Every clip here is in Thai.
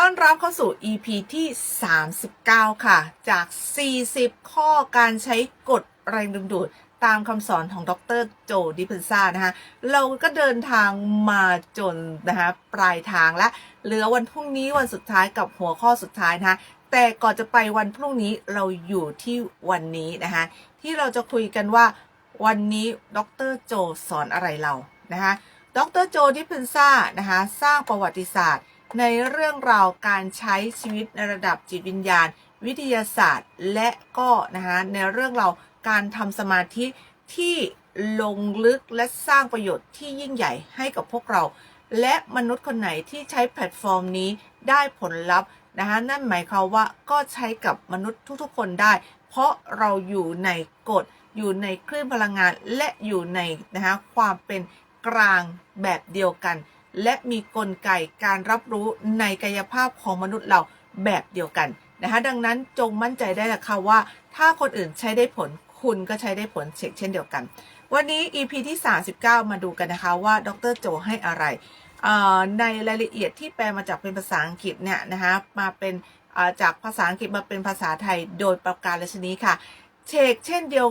ต้อนรับเข้าสู่ EP ที่ 39 ค่ะ จาก 40 ข้อการใช้กฎแรงดึงดูดตามคำสอนของดรโจดิเพนซ่านะคะ เราก็เดินทางมาจนนะคะปลายทางและเหลือวันพรุ่งนี้วันสุดท้ายกับหัวข้อสุดท้ายนะคะแต่ก่อนจะไปวันพรุ่งนี้เราอยู่ที่วันนี้นะคะที่เราจะคุยกันว่าวันนี้ดรโจสอนอะไรเรานะคะดรโจดิเพนซ่านะคะสร้างประวัติศาสตร์ ในเรื่องราวการใช้ชีวิตในระดับจิตวิญญาณ วิทยาศาสตร์ และก็นะคะในเรื่องราวการทำสมาธิที่ลงลึกและสร้างประโยชน์ที่ยิ่งใหญ่ให้กับพวกเรา และมนุษย์คนไหนที่ใช้แพลตฟอร์มนี้ได้ผลลัพธ์นะคะนั่นหมายความว่าก็ใช้กับมนุษย์ทุกๆ คนได้ เพราะเราอยู่ในกฎ อยู่ในคลื่นพลังงาน และอยู่ในนะคะความเป็นกลางแบบเดียวกัน และมีกลไกการรับรู้ในกายภาพของมนุษย์เราแบบเดียวกันนะคะดังนั้นจงมั่นใจได้ละค่ะว่า ถ้าคนอื่นใช้ได้ผลคุณก็ใช้ได้ผลเช่นเดียวกัน วันนี้ EP ที่ 39 มาดูกันนะคะว่าดรโจให้อะไร ในรายละเอียดที่แปลมาจากเป็นภาษาอังกฤษเนี่ยนะคะมาเป็นจากภาษาอังกฤษมาเป็นภาษาไทยโดยประการชนี้ค่ะ เชกเช่นเดียว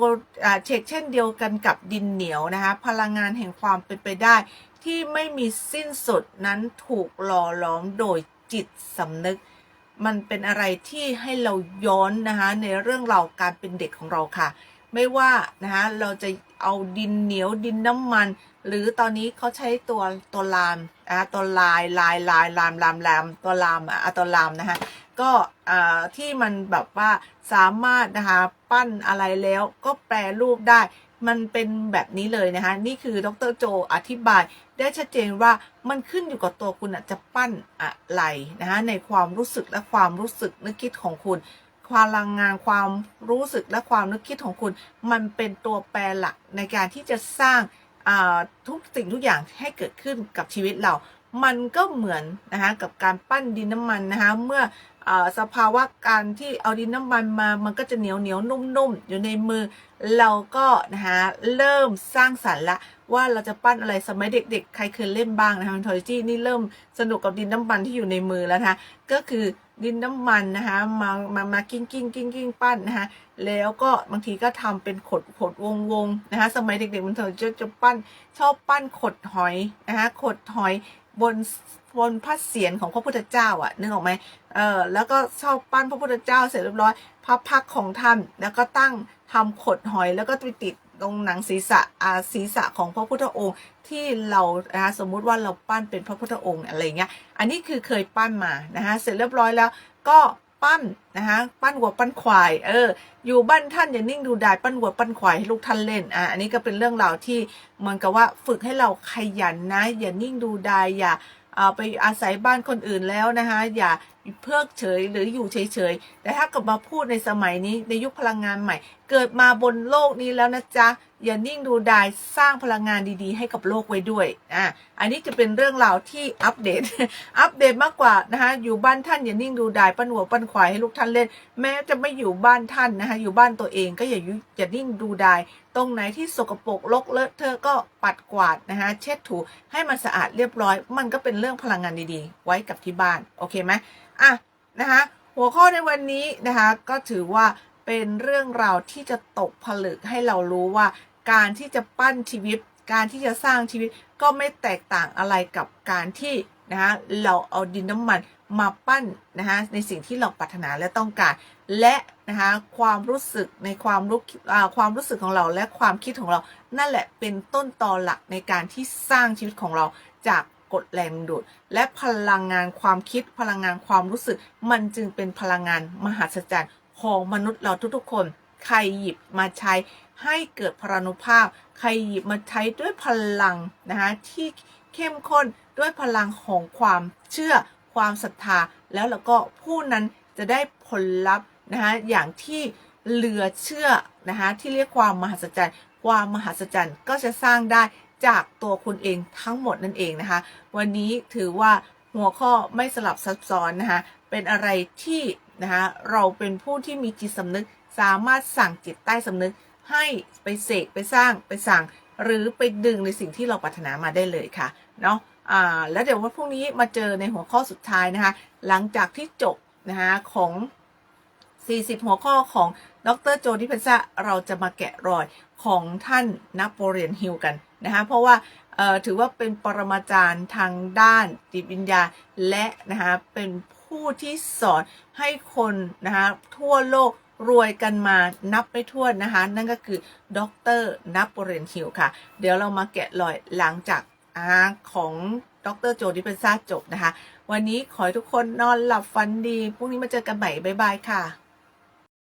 เชกเช่นเดียวกันกับดินเหนียวนะคะ พลังงานแห่งความเป็นไปได้ ที่ไม่มีสิ้นสุดนั้นถูกหล่อหลอมโดยจิตสำนึก มันเป็นอะไรที่ให้เราย้อนนะคะในเรื่องราวการเป็นเด็กของเราค่ะ ไม่ว่านะคะเราจะเอาดินเหนียวดินน้ำมัน หรือตอนนี้เขาใช้ตัวตัวลามอะตัวลายลายลายลามลามลามตัวลามอะตัวลามนะคะ ก็ที่มันแบบว่าสามารถนะคะปั้นอะไรแล้วก็แปรรูปได้ มันเป็นแบบนี้เลยนะคะ นี่คือดรโจอธิบายได้ชัดเจนว่ามันขึ้นอยู่กับตัวคุณจะปั้นอะไรนะคะในความรู้สึกและความรู้สึกนึกคิดของคุณพลังงานความรู้สึกและความนึกคิดของคุณ มันเป็นตัวแปรหลักในการที่จะสร้างทุกสิ่งทุกอย่างให้เกิดขึ้นกับชีวิตเรา มันก็เหมือนนะคะกับการปั้นดินน้ำมันนะคะเมื่อสภาวะการที่เอาดินน้ำมันมา มันก็จะเหนียวเหนียวนุ่มๆ อยู่ในมือ เราก็นะคะเริ่มสร้างสรรค์ละว่าเราจะปั้นอะไรสมัยเด็กๆ ใครเคยเล่นบ้างนะคะทอยจี้นี่เริ่มสนุกกับดินน้ำมันที่อยู่ในมือแล้วนะคะก็คือดินน้ำมันนะคะมามามากิ้งกิ้งกิ้งกิ้งปั้นนะคะแล้วก็บางทีก็ทำเป็นขดขดวงวงนะคะสมัยเด็กๆมันเธอจะจะปั้นชอบปั้นขดหอยนะคะขดหอย บนบนพระเศียรของพระพุทธเจ้าอะนึกออกไหมเออแล้วก็ชอบปั้นพระพุทธเจ้าเสร็จเรียบร้อยพระพักของท่านแล้วก็ตั้งทำขดหอยแล้วก็ไปติดตรงหนังศีรษะอาศีรษะของพระพุทธองค์ที่เรานะคะสมมุติว่าเราปั้นเป็นพระพุทธองค์อะไรเงี้ย อันนี้คือเคยปั้นมานะคะเสร็จเรียบร้อยแล้วก็ ปั้นนะคะปั้นวัวปั้นควายเอออยู่บ้านท่านอย่านิ่งดูดายปั้นวัวปั้นควายให้ลูกท่านเล่นอะอันนี้ก็เป็นเรื่องราวที่เหมือนกับว่าฝึกให้เราขยันนะ อย่านิ่งดูดายอย่าเอาไปอาศัยบ้านคนอื่นแล้วนะคะอย่า เพิกเฉยหรืออยู่เฉยๆ แต่ถ้ากลับมาพูดในสมัยนี้ในยุคพลังงานใหม่ เกิดมาบนโลกนี้แล้วนะจ๊ะ อย่านิ่งดูดายสร้างพลังงานดีๆ ให้กับโลกไว้ด้วยอะอันนี้จะเป็นเรื่องราวที่อัปเดต อัปเดตมากกว่านะคะอยู่บ้านท่านอย่านิ่งดูดายปั้นหัวปั้นควายให้ลูกท่านเล่น แม้จะไม่อยู่บ้านท่านนะคะอยู่บ้านตัวเองก็อย่าอย่านิ่งดูดายตรงไหนที่สกปรกรกเลอะเธอะก็ปัดกวาดนะคะเช็ดถูให้มันสะอาดเรียบร้อย มันก็เป็นเรื่องพลังงานดีๆ ไว้กับที่บ้านโอเคไหมอะนะคะหัวข้อในวันนี้นะคะก็ถือว่าเป็นเรื่องราวที่จะตกผลึกให้เรารู้ว่า การที่จะปั้นชีวิต การที่จะสร้างชีวิตก็ไม่แตกต่างอะไรกับการที่นะคะเราเอาดินน้ำมันมาปั้นนะคะในสิ่งที่เราปรารถนาและต้องการ และนะคะความรู้สึกในความรู้ความรู้สึกของเราและความคิดของเรา นั่นแหละเป็นต้นตอหลักในการที่สร้างชีวิตของเราจาก กฎแรงดูด และพลังงานความคิดพลังงานความรู้สึก มันจึงเป็นพลังงานมหัศจรรย์ของมนุษย์เราทุกๆคน ใครหยิบมาใช้ให้เกิดพลานุภาพ ใครหยิบมาใช้ด้วยพลังนะคะที่เข้มข้นด้วยพลังของความเชื่อความศรัทธา แล้วเราก็ผู้นั้นจะได้ผลลัพธ์นะคะอย่างที่เหลือเชื่อนะคะที่เรียกความมหัศจรรย์ความมหัศจรรย์ก็จะสร้างได้ จากตัวคุณเองทั้งหมดนั่นเองนะคะ วันนี้ถือว่าหัวข้อไม่สลับซับซ้อนนะคะเป็นอะไรที่นะคะเราเป็นผู้ที่มีจิตสำนึกสามารถสั่งจิตใต้สำนึกให้ไปเสกไปสร้างไปสั่ง หรือไปดึงในสิ่งที่เราปรารถนามาได้เลยค่ะเนาะอ่าแล้วเดี๋ยววันพรุ่งนี้มาเจอในหัวข้อสุดท้ายนะคะ หลังจากที่จบนะคะของ 40 หัวข้อของดรโจดิเพนซาเราจะมาแกะรอยของท่านนโปเลียนฮิลกัน นะคะเพราะว่าถือว่าเป็นปรมาจารย์ทางด้านจิตวิญญาณและนะคะเป็นผู้ที่สอนให้คนนะคะทั่วโลกรวยกันมานับไม่ถ้วนนะคะ นั่นก็คือดรนโปเลียนฮิลค่ะ เดี๋ยวเรามาแกะรอยหลังจากอาของดรโจดิเพนซาจบนะคะ วันนี้ขอให้ทุกคนนอนหลับฝันดีพรุ่งนี้มาเจอกันใหม่บ๊ายบายค่ะ